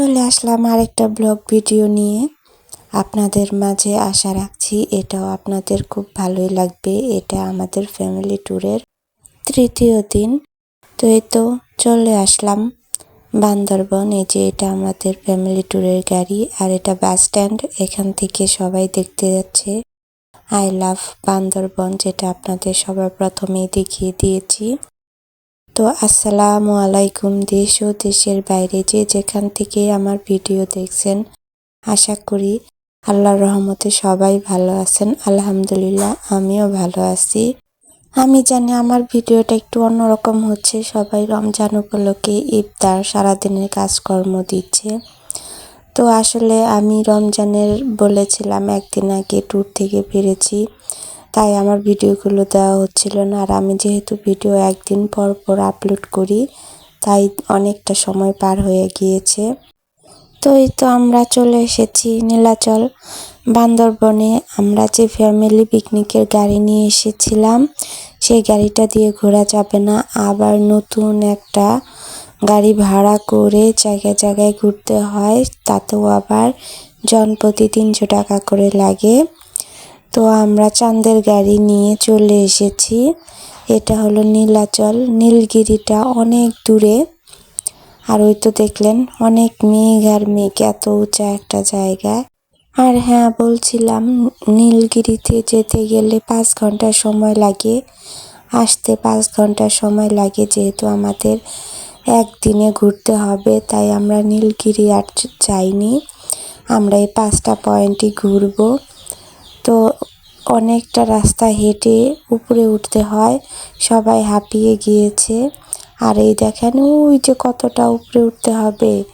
চলে আসলাম আরেকটা blog video নিয়ে। আপনাদের মাঝে আশা রাখছি এটাও আপনাদের খুব ভালোই লাগবে। এটা আমাদের ফ্যামিলি ট্যুরের তৃতীয় দিন। তো এই তো চলে আসলাম বান্দরবন। এই যে এটা আমাদের ফ্যামিলি ট্যুরের গাড়ি আর এটা বাস স্ট্যান্ড এখান থেকে সবাই দেখতে যাচ্ছে। আই লাভ বান্দরবন যেটা আপনাদের সবার প্রথমেই দেখিয়ে দিয়েছি। তো আসসালামু আলাইকুম দেশ ও দেশের বাইরে যে যেখান থেকে আমার ভিডিও দেখছেন, আশা করি আল্লাহর রহমতে সবাই ভালো আছেন। আলহামদুলিল্লাহ, আমিও ভালো আছি। আমি জানি আমার ভিডিওটা একটু অন্যরকম হচ্ছে। সবাই রমজান উপলক্ষে ইফতার, সারাদিনের কাজকর্ম দিচ্ছে। তো আসলে আমি রমজানের বলেছিলাম, একদিন আগে ট্যুর থেকে ফিরেছি। তাই আমার ভিডিওগুলো দেওয়া হচ্ছিল না। আর আমি যেহেতু ভিডিও একদিন পর পর আপলোড করি, তাই অনেকটা সময় পার হয়ে গিয়েছে। তো এই তো আমরা চলে এসেছি নীলাচল বান্দরবনে। আমরা যে ফ্যামিলি পিকনিকের গাড়ি নিয়ে এসেছিলাম, সেই গাড়িটা দিয়ে ঘোরা যাবে না। আবার নতুন একটা গাড়ি ভাড়া করে জায়গায় জায়গায় ঘুরতে হয়, তাতেও আবার জনপ্রতি তিনশো টাকা করে লাগে। তো আমরা চাঁদের গাড়ি নিয়ে চলে এসেছি। এটা হলো নীলাচল। নীলগিরিটা অনেক দূরে। আর ওই তো দেখলেন, অনেক মেঘ আর মেঘ, এত উঁচা একটা জায়গা। আর হ্যাঁ বলছিলাম, নীলগিরিতে যেতে গেলে পাঁচ ঘণ্টা সময় লাগে। আসতে পাঁচ ঘণ্টা সময় লাগে যেহেতু আমাদের একদিনে ঘুরতে হবে, তাই আমরা নীলগিরি আর যাইনি। আমরা এই পাঁচটা পয়েন্টই ঘুরবো। তো অনেকটা রাস্তা হেঁটে উপরে উঠতে হয়। সবাই হাঁপিয়ে গিয়েছে। আর এই দেখেন, ওই যে কতটা উপরে উঠতে হবে।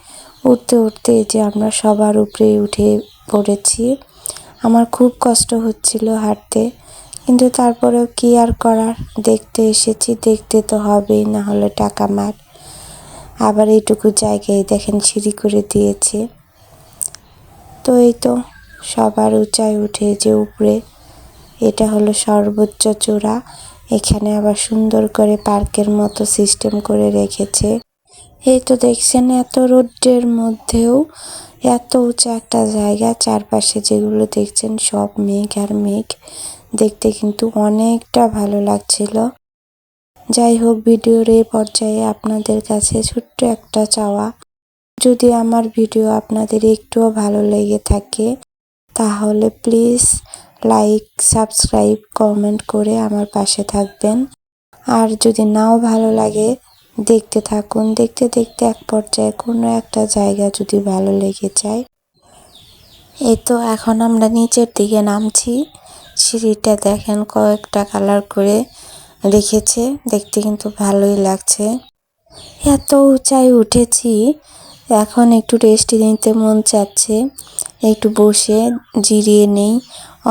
উঠতে উঠতে যে আমরা সবার উপরে উঠে পড়েছি। আমার খুব কষ্ট হচ্ছিল হাঁটতে। কিন্তু তারপরেও কি আর করার? দেখতে এসেছি, দেখতে তো হবেই, না হলে টাকা মার। আবার এইটুকু জায়গায় দেখেন, সিঁড়ি করে দিয়েছে। তো এই তো সবার উঁচায় উঠে যে উপরে, এটা হলো সর্বোচ্চ চূড়া। এখানে আবার সুন্দর করে পার্কের মতো সিস্টেম করে রেখেছে। এই তো দেখছেন এত রোদ্রের মধ্যেও এত উঁচা একটা জায়গা, চারপাশে যেগুলো দেখছেন সব মেঘ আর মেঘ। দেখতে কিন্তু অনেকটা ভালো লাগছিল। যাই হোক, ভিডিওর এই পর্যায়ে আপনাদের কাছে ছোট্ট একটা চাওয়া। যদি আমার ভিডিও আপনাদের একটুও ভালো লেগে থাকে তাহলে প্লিজ লাইক, সাবস্ক্রাইব, কমেন্ট করে আমার পাশে থাকবেন। আর যদি নাও ভালো লাগে, দেখতে থাকুন। দেখতে দেখতে এক পর্যায়ে কোনো একটা জায়গা যদি ভালো লেগে যায়। এই তো এখন আমরা নিচের দিকে নামছি। সিঁড়িটা দেখেন কয়েকটা কালার করে রেখেছে। দেখতে কিন্তু ভালোই লাগছে। এত উঁচাই উঠেছি। এখন একটু রেস্ট নিতে মন চাচ্ছে। একটু বসে জিরিয়ে নেই।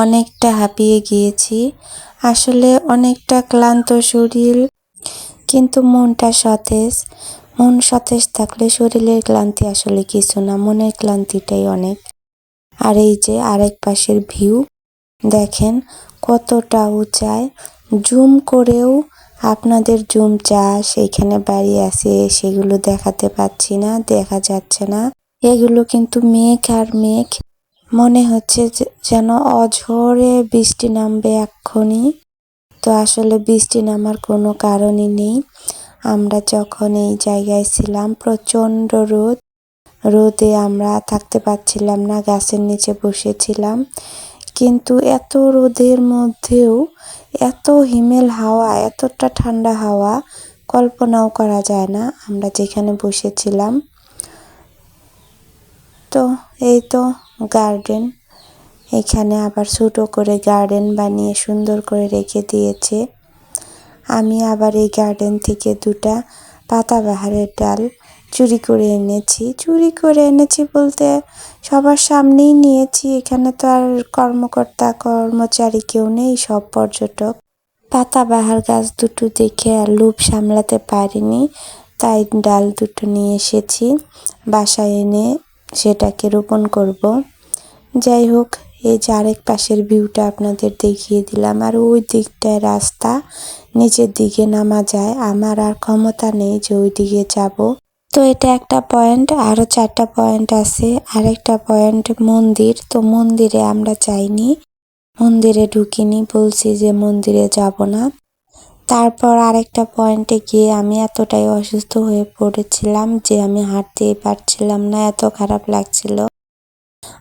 অনেকটা হাঁপিয়ে গিয়েছি। আসলে অনেকটা ক্লান্ত শরীর, কিন্তু মনটা সতেজ। মন সতেজ থাকলে শরীরের ক্লান্তি আসলে কিছু না, মনের ক্লান্তিটাই অনেক। আর এই যে আরেক পাশের ভিউ, দেখেন কতটা উঁচায়। জুম করেও আপনাদের জুম চাষ, এখানে বাড়ি আছে, সেগুলো দেখাতে পাচ্ছি না, দেখা যাচ্ছে না। এগুলো কিন্তু মেঘ আর মেঘ। মনে হচ্ছে যেন অঝরে বৃষ্টি নামবে এক্ষুনি। তো আসলে বৃষ্টি নামার কোনো কারণই নেই। আমরা যখন এই জায়গায় ছিলাম, প্রচণ্ড রোদ। রোদে আমরা থাকতে পারছিলাম না, গাছের নিচে বসেছিলাম। কিন্তু এত রোদের মধ্যেও এত হিমেল হাওয়া, এতটা ঠান্ডা হাওয়া, কল্পনাও করা যায় না। আমরা যেখানে বসেছিলাম তো, এই তো গার্ডেন এখানে আবার ছোটো করে গার্ডেন বানিয়ে সুন্দর করে রেখে দিয়েছে। আমি আবার এই গার্ডেন থেকে দুটা পাতাবাহারের ডাল চুরি করে এনেছি। চুরি করে এনেছি বলতে সবার সামনেই নিয়েছি। এখানে তো আর কর্মকর্তা, কর্মচারী কেউ নেই, সব পর্যটক। পাতাবাহার গাছ দুটো দেখে আর লোভ সামলাতে পারিনি, তাই ডাল দুটো নিয়ে এসেছি। বাসায় এনে সেটাকে রোপণ করব। যাই হোক এই যে আরেক পাশের ভিউটা আপনাদের দেখিয়ে দিলাম। আর ওই দিকটায় রাস্তা, নিচের দিকে নামা যায়। আমার আর ক্ষমতা নেই যে ওই দিকে যাব। তো এটা একটা পয়েন্ট আরও চারটা পয়েন্ট আছে। আরেকটা পয়েন্ট মন্দির। তো মন্দিরে আমরা যাইনি। মন্দিরে ঢুকিনি, বলছি যে মন্দিরে যাব না। তারপর আরেকটা পয়েন্টে গিয়ে আমি এতটাই অসুস্থ হয়ে পড়েছিলাম যে আমি হাঁটতেই পারছিলাম না, এত খারাপ লাগছিল।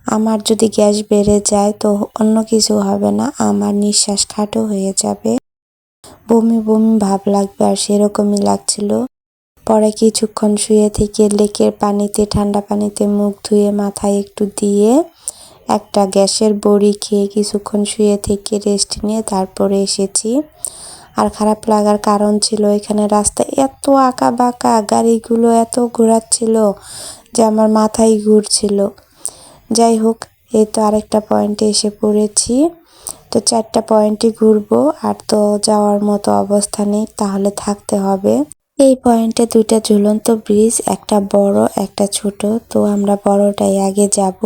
আমার যদি গ্যাস বেড়ে যায় তো অন্য কিছু হবে না, আমার নিঃশ্বাস খাটো হয়ে যাবে। বমি বমি ভাব লাগবে আর সেরকমই লাগছিল। পরে কিছুক্ষণ শুয়ে থেকে লেকের পানিতে, ঠান্ডা পানিতে মুখ ধুয়ে মাথায় একটু দিয়ে একটা গ্যাসের বড়ি খেয়ে কিছুক্ষণ শুয়ে থেকে রেস্ট নিয়ে তারপরে এসেছি। আর খারাপ লাগার কারণ ছিল এখানে রাস্তা এত আঁকা বাঁকা গাড়িগুলো এত ঘোরাচ্ছিল যে আমার মাথায় ঘুরছিল যাই হোক, এই তো আরেকটা পয়েন্টে এসে পড়েছি। তো চারটা পয়েন্টই ঘুরবো আর তো যাওয়ার মতো অবস্থা নেই, তাহলে থাকতে হবে। এই পয়েন্টে দুইটা ঝুলন্ত ব্রিজ একটা বড়, একটা ছোট। তো আমরা বড়টাই আগে যাব।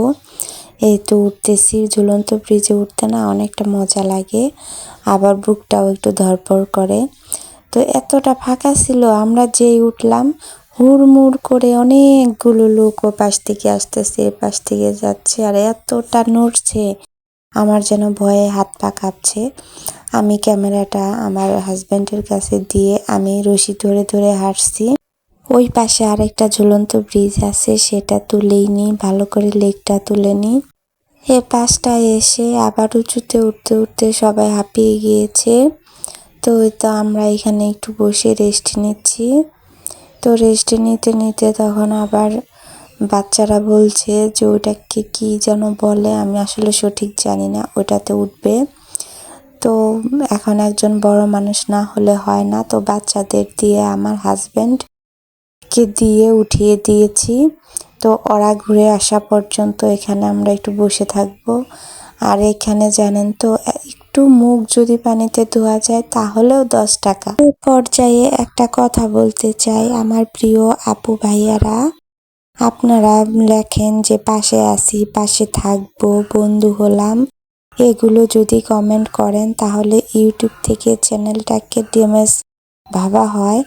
এই তো উঠতেছি, ঝুলন্ত ব্রিজে উঠতে না অনেকটা মজা লাগে। আবার বুকটাও একটু ধরপড় করে। তো এতটা ফাঁকা ছিল, আমরা যেই উঠলাম, হুড়মুড় করে অনেকগুলো লোক ও পাশ থেকে আসতেছে পাশ থেকে যাচ্ছে, আর এতটা নড়ছে, আমার যেন ভয়ে হাত পা কাঁপছে। আমি ক্যামেরাটা আমার হাজব্যান্ডের কাছে দিয়ে আমি রশি ধরে ধরে হাঁটছি। ওই পাশে আরেকটা ঝুলন্ত ব্রিজ আছে, সেটা তুলেই নিই ভালো করে লেকটা তুলে নিই এ পাশটা এসে আবার উঁচুতে উঠতে উঠতে সবাই হাঁপিয়ে গিয়েছে। তো ওই তো আমরা এখানে একটু বসে রেস্ট নিচ্ছি। তো রেস্ট নিতে নিতে তখন আবার বাচ্চারা বলছে যে, ওটাকে কি যেন বলে? আমি আসলে সঠিক জানি না, ওটাতে উঠবে। তো এখন একজন বড় মানুষ না হলে হয় না। তো বাচ্চাদের দিয়ে আমার হাজব্যান্ডকে দিয়ে উঠিয়ে দিয়েছি। তো ওরা ঘুরে আসা পর্যন্ত এখানে আমরা একটু বসে থাকব। আর এখানে জানেন তো, একটু মুখ যদি পানিতে ধোয়া যায় তাহলেও দশ টাকা। পর্যায়ে একটা কথা বলতে চাই আমার প্রিয় আপু ভাইয়ারা। আপনারা লেখেন যে পাশে আছি, পাশে থাকব, বন্ধু হলাম। এগুলো যদি কমেন্ট করেন তাহলে ইউটিউব থেকে চ্যানেলটাকে ড্যামেজ ভাবা হয়।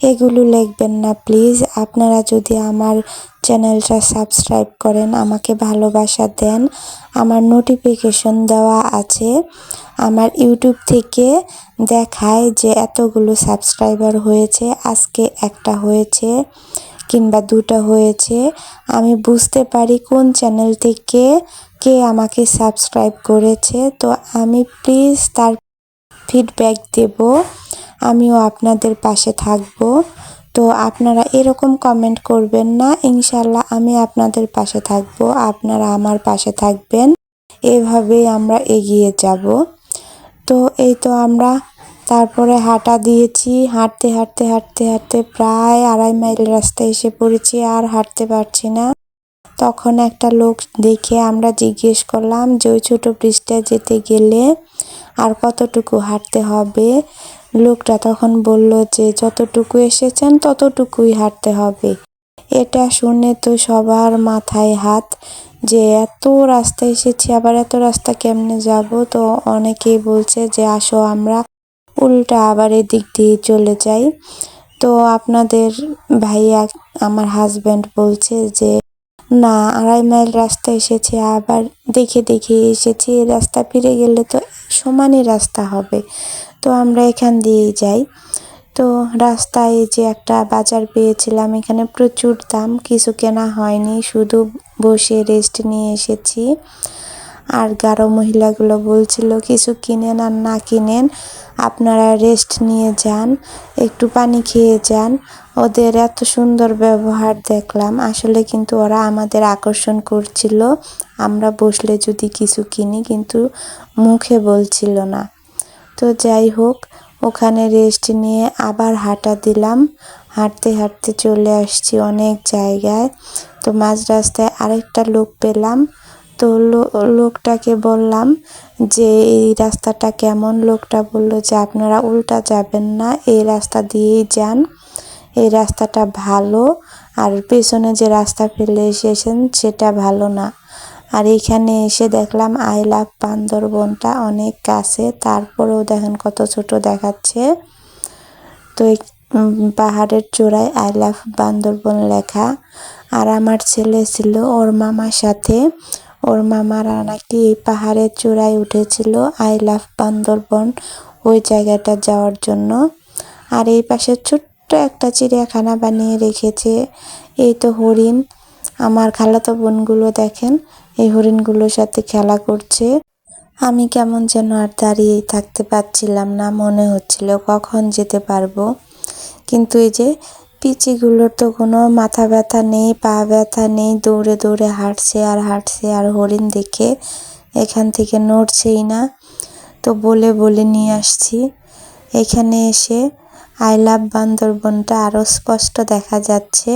এগুলো লিখবেন না, প্লিজ। আপনারা যদি আমার চ্যানেলটা সাবস্ক্রাইব করেন, আমাকে ভালোবাসা দেন। আমার নোটিফিকেশন দেওয়া আছে। আমার ইউটিউব থেকে দেখায় যে এতগুলো সাবস্ক্রাইবার হয়েছে, আজকে একটা হয়েছে কিংবা দুটো হয়েছে। আমি বুঝতে পারি কোন চ্যানেল থেকে কে আমাকে সাবস্ক্রাইব করেছে, তো আমি প্লিজ তার ফিডব্যাক দেব। আমিও আপনাদের পাশে থাকব। তো আপনারা এরকম কমেন্ট করবেন না। ইনশাল্লাহ আমি আপনাদের পাশে থাকব। আপনারা আমার পাশে থাকবেন। এভাবেই আমরা এগিয়ে যাব। তো এই তো আমরা তারপরে হাঁটা দিয়েছি। হাঁটতে হাঁটতে হাঁটতে হাঁটতে প্রায় আড়াই মাইল রাস্তায় এসে পড়েছি। আর হাঁটতে পারছি না। তখন একটা লোক দেখে আমরা জিজ্ঞেস করলাম যে, ওই ছোটো ব্রিজটা যেতে গেলে আর কতটুকু হাঁটতে হবে? লোকটা তখন বলল যে, যতটুকু এসেছেন ততটুকুই হাঁটতে হবে। এটা শুনে তো সবার মাথায় হাত যে, এত রাস্তা এসেছি, আবার এত রাস্তা কেমনে যাব? তো অনেকেই বলছে যে, আসো আমরা উল্টা আবার এদিক দিয়ে চলে যাই। তো আপনাদের ভাইয়া, আমার হাজব্যান্ড বলছে যে, না, আড়াই মাইল রাস্তা এসেছে, আবার দেখে দেখে এসেছি। এই রাস্তা ফিরে গেলে তো সমানই রাস্তা হবে। তো আমরা এখান দিয়েই যাই। তো রাস্তায় যে একটা বাজার পেয়েছিলাম, এখানে প্রচুর দাম, কিছু কেনা হয়নি, শুধু বসে রেস্ট নিয়ে এসেছি। আর গারো মহিলাগুলো বলছিল, কিছু কিনেন আর না কিনেন, আপনারা রেস্ট নিয়ে যান, একটু পানি খেয়ে যান। ওদের এত সুন্দর ব্যবহার দেখলাম, আসলে কিন্তু ওরা আমাদের আকর্ষণ করছিল। আমরা বসলে যদি কিছু কিনি, কিন্তু মুখে বলছিল না। তো যাই হোক, ওখানে রেস্ট নিয়ে আবার হাঁটা দিলাম। হাঁটতে হাঁটতে চলে আসছি অনেক জায়গায়। তো মাঝ রাস্তায় আরেকটা লোক পেলাম। তো লোকটাকে বললাম যে, এই রাস্তাটা কেমন? লোকটা বলল যে, আপনারা উল্টা যাবেন না, এই রাস্তা দিয়েই যান। এই রাস্তাটা ভালো। আর পেছনে যে রাস্তা ফেলে এসেছেন, সেটা ভালো না। আর এইখানে এসে দেখলাম আই লাভ বান্দরবনটা অনেক কাছে। তারপরেও দেখেন কত ছোট দেখাচ্ছে। তো পাহাড়ের চূড়ায় আই লাভ বান্দরবন লেখা। আর আমার ছেলে ছিল ওর মামার সাথে। ওর মামারা নাকি এই পাহাড়ের চূড়ায় উঠেছিল আই লাভ বান্দরবন ওই জায়গাটা যাওয়ার জন্য। আর এই পাশে ছোট্ট একটা চিড়িয়াখানা বানিয়ে রেখেছে। এই তো হরিণ। আমার খালাতো বোনগুলো দেখেন এই হরিণগুলোর সাথে খেলা করছে। আমি কেমন যেন আর দাঁড়িয়েই থাকতে পারছিলাম না, মনে হচ্ছিল কখন যেতে পারব। কিন্তু এই যে পিচিগুলোর তো কোনো মাথা ব্যথা নেই, পা ব্যথা নেই, দৌড়ে দৌড়ে হাঁটছে আর হাঁটছে আর হরিণ দেখে এখান থেকে নড়ছেই না। তো বলে বলে নিয়ে আসছি। এখানে এসে আই লাভ বান্দরবনটা আরও স্পষ্ট দেখা যাচ্ছে।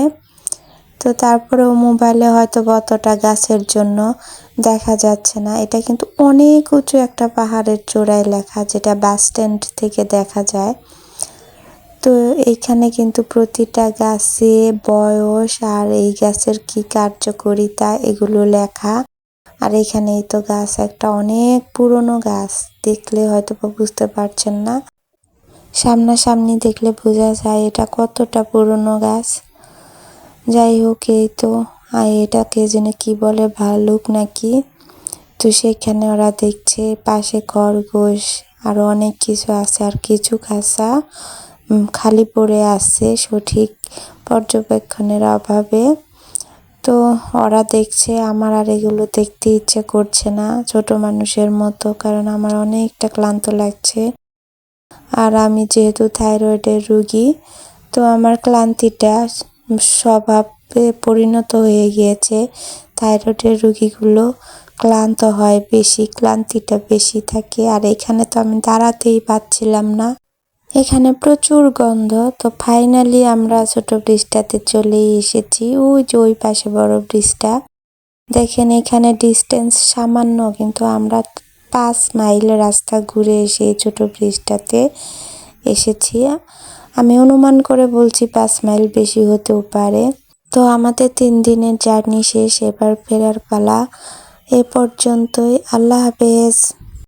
তো তারপরেও মোবাইলে হয়তো অতটা গাছের জন্য দেখা যাচ্ছে না। এটা কিন্তু অনেক উঁচু একটা পাহাড়ের চূড়ায় লেখা, যেটা বাস স্ট্যান্ড থেকে দেখা যায়। তো এইখানে কিন্তু প্রতিটা গাছে বয়স আর এই গাছের কি কার্যকরিতা এগুলো লেখা। আর এখানেই তো গাছ, একটা অনেক পুরনো গাছ, দেখলে হয়তো বুঝতে পারছেন না। সামনাসামনি দেখলে বোঝা যায় এটা কতটা পুরনো গাছ। যাই হোক, এই তো। আর এটাকে যেন কি বলে, ভালুক নাকি? তো সেখানে ওরা দেখছে, পাশে খরগোশ, আরও অনেক কিছু আছে, আর কিছু খাসা খালি পড়ে আছে সঠিক পর্যবেক্ষণের অভাবে। তো ওরা দেখছে, আমার আর এগুলো দেখতে ইচ্ছে করছে না, ছোট মানুষের মতো, কারণ আমার অনেকটা ক্লান্ত লাগছে। আর আমি যেহেতু থাইরয়েডের রুগী, তো আমার ক্লান্তিটা স্বভাবে পরিণত হয়ে গিয়েছে। থাইরয়েডের রুগীগুলো ক্লান্ত হয় বেশি, ক্লান্তিটা বেশি থাকে। আর এখানে তো আমি দাঁড়াতেই পাচ্ছিলাম না। এখানে প্রচুর গন্ধ। তো ফাইনালি আমরা ছোট ব্রিজটাতে চলেই এসেছি। ওই যে ওই পাশে বড় ব্রিজটা। দেখেন এখানে ডিস্টেন্স সামান্য, কিন্তু আমরা পাঁচ মাইল রাস্তা ঘুরে এসে ছোট ব্রিজটাতে এসেছি। আমি অনুমান করে বলছি পাঁচ মাইল বেশি হতেও পারে। তো আমাদের তিন দিনের জার্নি শেষ, এবার ফেরার পালা। এ পর্যন্তই। আল্লাহ হাফেজ।